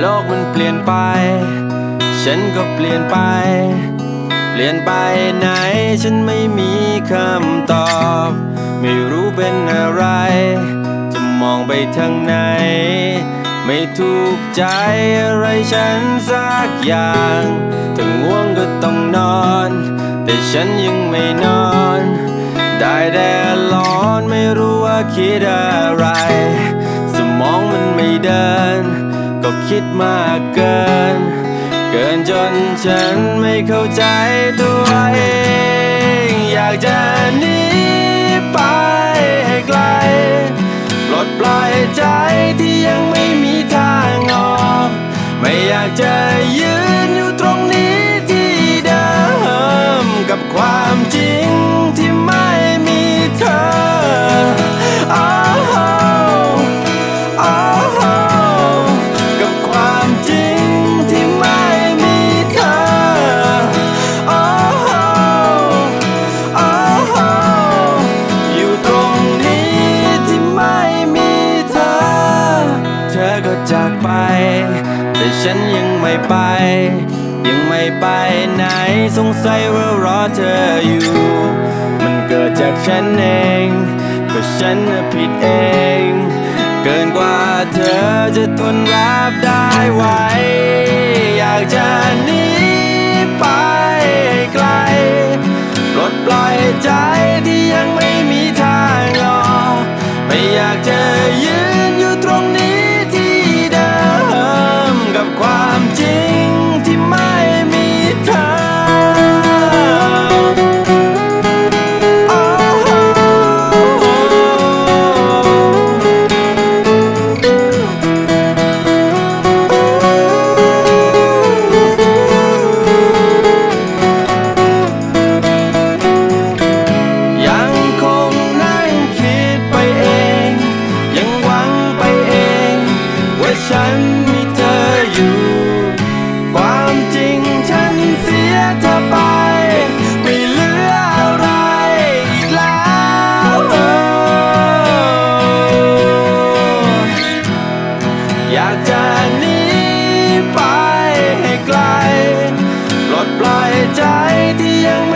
โลกมันเปลี่ยนไป ฉันก็เปลี่ยนไป เปลี่ยนไปไหนฉันไม่มีคำตอบ ไม่รู้เป็นอะไร จะมองไปทางไหน ไม่ถูกใจอะไรฉันสักอย่างถ้าง่วงก็ต้องนอน แต่ฉันยังไม่นอน ได้แต่ร้อนไม่รู้ว่าคิดอะไร สมองมันไม่เดิน ก็คิดมากเกิน เกินจนฉันไม่เข้าใจตัวเอง อยากจะหนีไปให้ไกลปลดปล่อยใจที่ยังไม่มีทางออก ไม่อยากจะ ฉันยังไม่ไป ยังไม่ไปไหนสงสัยว่ารอเธออยู่ มันเกิดจากฉันเองก็ฉันผิดเอง เกินกว่าเธอจะทนรับได้ไหวอยากจะหนีไปให้ไกลปลดปล่อยใจที่ยังไม่มีทางรอ ไม่อยากจะยืน ใจที่ยังไม่